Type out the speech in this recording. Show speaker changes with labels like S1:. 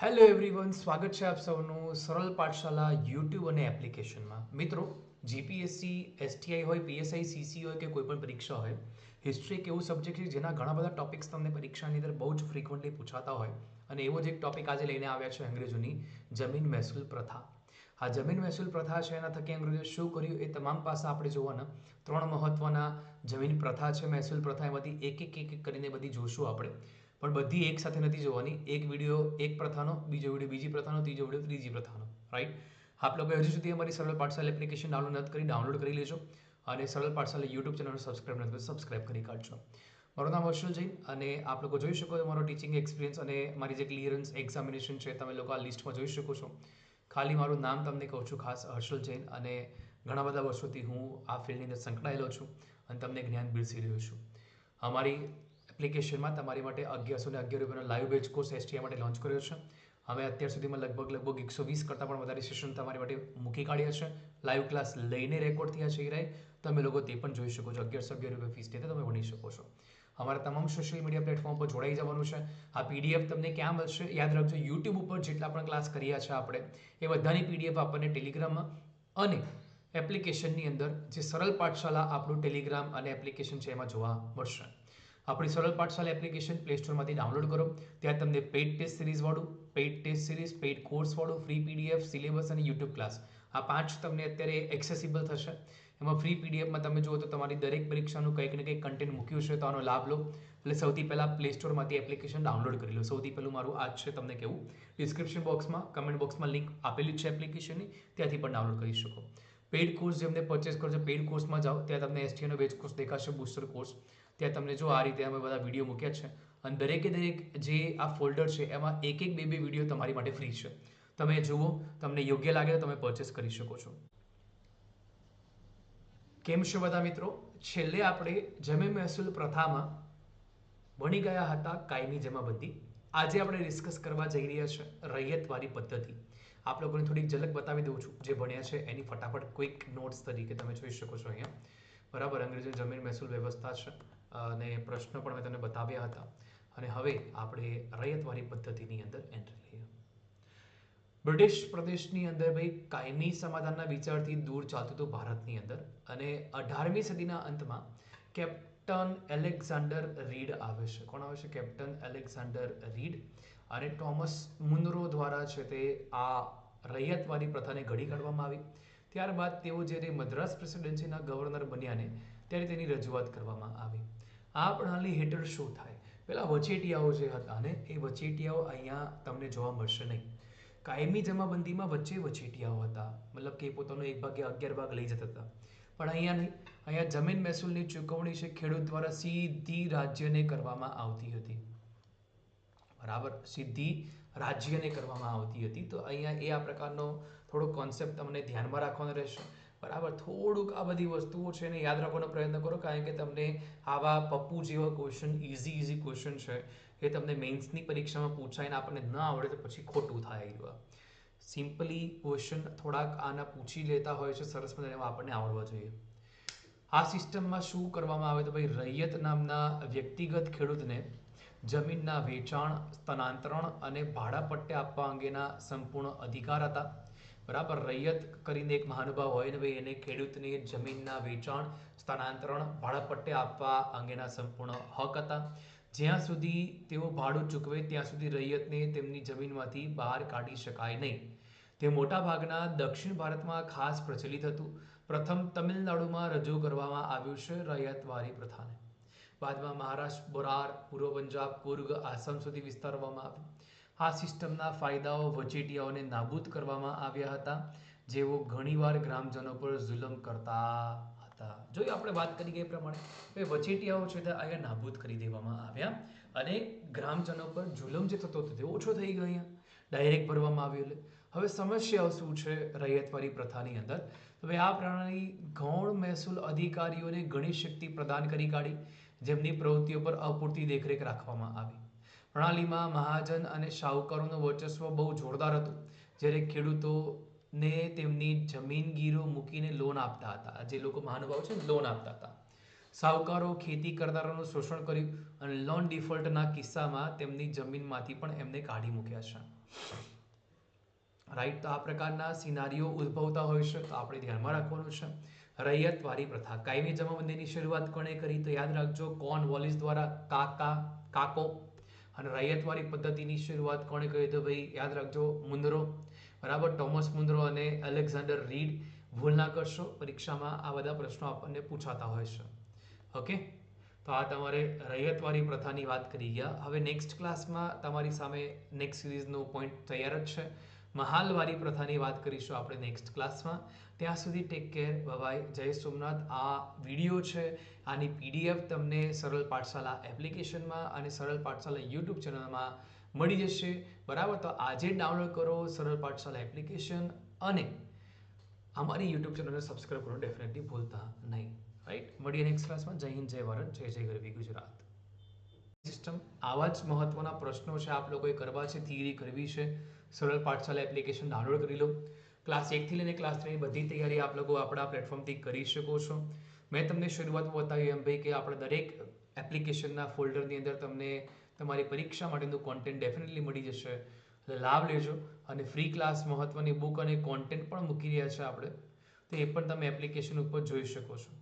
S1: Hello everyone સ્વાગત છે આપ સૌનું સરળ પાઠશાલા યુટ્યુબ અને એપ્લિકેશનમાં મિત્રો જીપીએસસી એસટીઆઈ હોય પીએસઆઈ સીસી હોય કે કોઈ પણ પરીક્ષા હોય હિસ્ટ્રી એક એવું સબ્જેક્ટ છે જેના ઘણા બધા ટોપિક્સ તમને પરીક્ષાની અંદર બહુ જ ફ્રિકવન્ટલી પૂછાતા હોય. અને એવો જ એક ટોપિક આજે લઈને આવ્યા છે અંગ્રેજોની, જમીન મહેસૂલ પ્રથા. આ જમીન મહેસૂલ પ્રથા છે, એના થકી અંગ્રેજો શું કર્યું એ તમામ પાસા આપણે જોવાના. ત્રણ મહત્વના જમીન પ્રથા છે, મહેસૂલ પ્રથા એમાંથી એક એક એક કરીને બધી જોશું આપણે. પણ બધી એક સાથે નથી જોવાની. એક વીડિયો એક પ્રથાનો, બીજો વીડિયો બીજી પ્રથાનો, ત્રીજો વીડિયો ત્રીજી પ્રથાનો. રાઈટ આપ લોકો હજુ સુધી અમારી સરળ પાઠશાલા એપ્લિકેશન ડાઉનલોડ નથી કરી ડાઉનલોડ કરી લેજો. અને સરળ પાઠશાલા યુટ્યુબ ચેનલને સબસ્ક્રાઇબ નથી કરી સબસ્ક્રાઇબ કરી કાઢજો. મારું નામ હર્ષલ જૈન અને આપ લોકો જોઈ શકો મારો ટીચિંગ એક્સપિરિયન્સ અને મારી જે ક્લિયરન્સ એક્ઝામિનેશન છે, તમે લોકો આ લિસ્ટમાં જોઈ શકો છો. ખાલી મારું નામ તમને કહું છું ખાસ હર્ષલ જૈન અને ઘણા બધા વર્ષોથી હું આ ફિલ્ડની અંદર સંકળાયેલો છું અને તમને જ્ઞાન બિરસી રહ્યો છું. અમારી એપ્લિકેશનમાં તમારી માટે અગિયારસો ને અગિયાર રૂપિયાનો લાઈવ બેચ કોર્સ એસટીઆઈ માટે લોન્ચ કર્યો છે. અમે અત્યાર સુધીમાં લગભગ લગભગ એકસો વીસ કરતાં પણ વધારે સેશન તમારી માટે મૂકી કાઢ્યા છે. લાઈવ ક્લાસ લઈને રેકોર્ડ થયા છે એ તમે લોકો તે પણ જોઈ શકો છો. અગિયારસો અગિયાર રૂપિયા ફીસ તમે ભણી શકો છો. અમારા તમામ સોશિયલ મીડિયા પ્લેટફોર્મ પર જોડાઈ જવાનું છે. આ પીડીએફ તમને ક્યાં મળશે યાદ રાખજો. યુટ્યુબ ઉપર જેટલા પણ ક્લાસ કર્યા છે આપણે, એ બધાની પીડીએફ આપણને ટેલિગ્રામમાં અને એપ્લિકેશનની અંદર જે સરળ પાઠશાલા આપણું ટેલિગ્રામ અને એપ્લિકેશન છે એમાં જોવા મળશે. આપણી સરળ પાઠશાલા એપ્લિકેશન પ્લે સ્ટોરમાંથી ડાઉનલોડ કરો. ત્યાં તમને પેઇડ ટેસ્ટ સિરીઝવાળું પેઇડ ટેસ્ટ સિરીઝ પેઇડ કોર્સવાળું ફ્રી પીડીએફ સિલેબસ અને યુટ્યુબ ક્લાસ આ પાંચ તમને અત્યારે એક્સેસિબલ થશે. એમાં ફ્રી પીડીએફમાં તમે જુઓ તો તમારી દરેક પરીક્ષાનું કંઈક ને કંઈક કન્ટેન્ટ મૂક્યું છે તો આનો લાભ લો. એટલે સૌથી પહેલાં પ્લે સ્ટોરમાંથી એપ્લિકેશન ડાઉનલોડ કરી લો. સૌથી પહેલું મારું આ જ છે તમને કહેવું. ડિસ્ક્રિપ્શન બોક્સમાં કમેન્ટ બોક્સમાં લિંક આપેલી છે એપ્લિકેશનની ત્યાંથી પણ ડાઉનલોડ કરી શકો. પેઇડ કોર્સ જેમને પરચેસ કરજો પેઇડ કોર્સમાં જાઓ. ત્યાં તમને એસટીએનો બેચ કોર્સ દેખાશે બુસ્ટર કોર્સ ત્યાં તમને જો આ રીતે અમે બધા વીડિયો મૂક્યા છે અને દરેકે દરેક જે આ ફોલ્ડર છે, એમાં એક એક બે બે વીડિયો તમારી માટે ફ્રી છે. તમે જુઓ, તમને યોગ્ય લાગે તો તમે પરચેસ કરી શકો છો. કેમ છો બધા મિત્રો? છેલ્લે આપણે જમે મહેસૂલ પ્રથામાં ભણી ગયા હતા કાયમી જમાબંધી. આજે આપણે ડિસ્કસ કરવા જઈ રહ્યા છે રૈયતવારી પદ્ધતિ. આપ લોકોને થોડીક ઝલક બતાવી દઉં છું જે ભણ્યા છે, એની ફટાફટ ક્વિક નોટ્સ તરીકે તમે જોઈ શકો છો અહીંયા. બરાબર અંગ્રેજી જમીન મહેસૂલ વ્યવસ્થા છે. અને પ્રશ્નો પણ મેં તમને બતાવ્યા હતા. અને હવે આપણે રૈયતવારી પદ્ધતિની અંદર એન્ટ્રી લઈએ. બ્રિટિશ પ્રદેશની અંદર ભાઈ કાયમી સમાધાનના વિચારથી દૂર ચાલતું હતું ભારતની અંદર. અને અઢારમી સદીના અંતમાં કેપ્ટન એલેક્ઝાન્ડર રીડ આવે છે. કોણ આવે છે? Captain Alexander Reid. અને ટોમસ મુનરો દ્વારા છે તે આ રૈયતવાદી પ્રથાને ઘડી કાઢવામાં આવી. ત્યારબાદ તેઓ જ્યારે મદ્રાસ પ્રેસિડેન્સીના ગવર્નર બન્યા ને ત્યારે તેની રજૂઆત કરવામાં આવી. આ પ્રણાલી હેઠળ શું થાય? પેલા વચેટિયાઓ જે હતા ને, એ વચેટિયાઓ અહીંયા તમને જોવા મળશે નહીં. કાયમી જમાબંધીમાં વચ્ચે વચેટિયાઓ હતા. મતલબ કે પોતાનો એક ભાગે અગિયાર ભાગ લઈ જતા હતા. પણ અહીંયા નહીં, અહીંયા જમીન મહેસૂલની ચૂકવણી છે ખેડૂત દ્વારા સીધી રાજ્યને કરવામાં આવતી હતી. બરાબર? સીધી રાજ્યને કરવામાં આવતી હતી. તો અહીંયા એ આ પ્રકારનો થોડો કોન્સેપ્ટ તમને ધ્યાનમાં રાખવાનો રહેશે. બરાબર? થોડુંક આ બધી વસ્તુઓ છે એને યાદ રાખવાનો પ્રયત્ન કરો, કારણ કે તમને આવા પપ્પુ જેવા ક્વેશ્ચન ઇઝી ઇઝી ક્વેશ્ચન છે, એ તમને મેન્સની પરીક્ષામાં પૂછાય ને આપણને ન આવડે તો પછી ખોટું થાય એવા સિમ્પલી ક્વેશ્ચન થોડાક આના પૂછી લેતા હોય છે, સરસ મજાના આપણને આવડવા જોઈએ. આ સિસ્ટમમાં શું કરવામાં આવે તો ભાઈ રૈયત નામના વ્યક્તિગત ખેડૂતને જમીનના વેચાણ સ્થાનાંતરણ અને ભાડા પટ્ટે આપવા અંગેના સંપૂર્ણ અધિકાર હતા. બરાબર, રૈયત કરીને એક મહાનુભાવ હોય ને ભાઈ, એને ખેડૂતને જમીનના વેચાણ સ્થાનાંતરણ ભાડા પટ્ટે આપવા અંગેના સંપૂર્ણ હક હતા. જ્યાં સુધી તેઓ ભાડું ચૂકવે, ત્યાં સુધી રૈયતને તેમની જમીનમાંથી બહાર કાઢી શકાય નહીં. તે મોટા ભાગના દક્ષિણ ભારતમાં ખાસ પ્રચલિત હતું. પ્રથમ તમિલનાડુમાં રજૂ કરવામાં આવ્યું છે રૈયતવારી પ્રથાને. બાદમાં મહારાષ્ટ્ર બોરાર, પૂર્વ પંજાબ, કુર્ગ, આસામ સુધી વિસ્તારવામાં આવ્યું. આ સિસ્ટમના ફાયદાઓ વચેટિયાઓને નાબૂદ કરવામાં આવ્યા હતા, જેઓ ઘણીવાર ગ્રામજનો પર જુલમ કરતા હતા. જોઈએ આપણે વાત કરી એ પ્રમાણે એ વચેટિયાઓ છે તે અહીંયા નાબૂદ કરી દેવામાં આવ્યા અને ગ્રામજનો પર જુલમ જે થતો હતો તે ઓછો થઈ ગયો ડાયરેક્ટ ભરવામાં આવ્યું હવે સમસ્યાઓ શું છે રૈયતવારી પ્રથાની અંદર? હવે આ પ્રણાલી ગૌણ મહેસૂલ અધિકારીઓને ઘણી શક્તિ પ્રદાન કરી કાઢી. જેમની પ્રવૃત્તિઓ પર અપૂરતી દેખરેખ રાખવામાં આવી. પ્રણાલીમાં મહાજન અને શાહુકારોનું વર્ચસ્વ બહુ જોરદાર હતું. જ્યારે ખેડૂતોને તેમની જમીનગીરો મૂકીને લોન આપતા હતા. જે લોકો મહાનુભાવ છે લોન આપતા હતા. સાહુકારો ખેતી કરનારાનું શોષણ કર્યું અને લોન ડિફોલ્ટના કિસ્સામાં તેમની જમીનમાંથી પણ એમને કાઢી મૂક્યા છે. રાઈટ તો આ પ્રકારના સિનારીઓ ઉદ્ભવતા હોય છે, તો આપણે ધ્યાનમાં રાખવાનું છે. રૈયતવારી પ્રથા. કાયમી જમાબંધીની શરૂઆત કોણે કરી તો યાદ રાખજો, કોન વોલિસ દ્વારા કાકા, કાકો અને રૈયતવારી પદ્ધતિની શરૂઆત કોણે કરી તો ભાઈ યાદ રાખજો, મુંદરો. બરાબર? ટોમસ મુંદરો અને અલેક્ઝાન્ડર રીડ. ભૂલ ના કરશો, પરીક્ષામાં આ બધા પ્રશ્નો આપણને પૂછાતા હોય છે. ઓકે? તો આ તમારે રૈયતવારી પ્રથાની વાત કરી ગયા. હવે નેક્સ્ટ ક્લાસમાં તમારી સામે નેક્સ્ટ સિરીઝનો પોઈન્ટ તૈયાર જ છે. મહાલવારી પ્રથાની વાત કરીશું આપણે નેક્સ્ટ ક્લાસમાં ત્યાં સુધી ટેક કેર બાય જય સોમનાથ. આ વીડિયો છે. આની પીડીએફ તમને સરળ પાઠશાલા એપ્લિકેશનમાં અને સરળ પાઠશાલા યુટ્યુબ ચેનલમાં મળી જશે. બરાબર? તો આજે ડાઉનલોડ કરો સરળ પાઠશાલા એપ્લિકેશન અને અમારી યુટ્યુબ ચેનલને સબસ્ક્રાઈબ કરો. ડેફિનેટલી ભૂલતા નહીં. રાઈટ મળીએ નેક્સ્ટ ક્લાસમાં જય હિન્દ, જય ભારત, જય જય ગરવી ગુજરાત. સિસ્ટમ આવા જ મહત્વના પ્રશ્નો છે આપ લોકોએ કરવા છે થિયરી કરવી છે. સરળ પાઠશાલા એપ્લિકેશન ડાઉનલોડ કરી લો. ક્લાસ એકથી લઈને ક્લાસ થ્રીની બધી તૈયારી આપ લોકો આપણા પ્લેટફોર્મથી કરી શકો છો. મેં તમને શરૂઆતમાં બતાવ્યું એમ ભાઈ કે આપણે દરેક એપ્લિકેશનના ફોલ્ડરની અંદર તમને તમારી પરીક્ષા માટેનું કોન્ટેન્ટ ડેફિનેટલી મળી જશે. એટલે લાભ લેજો. અને ફ્રી ક્લાસ મહત્વની બુક અને કોન્ટેન્ટ પણ મૂકી રહ્યા છે આપણે. તો એ પણ તમે એપ્લિકેશન ઉપર જોઈ શકો છો.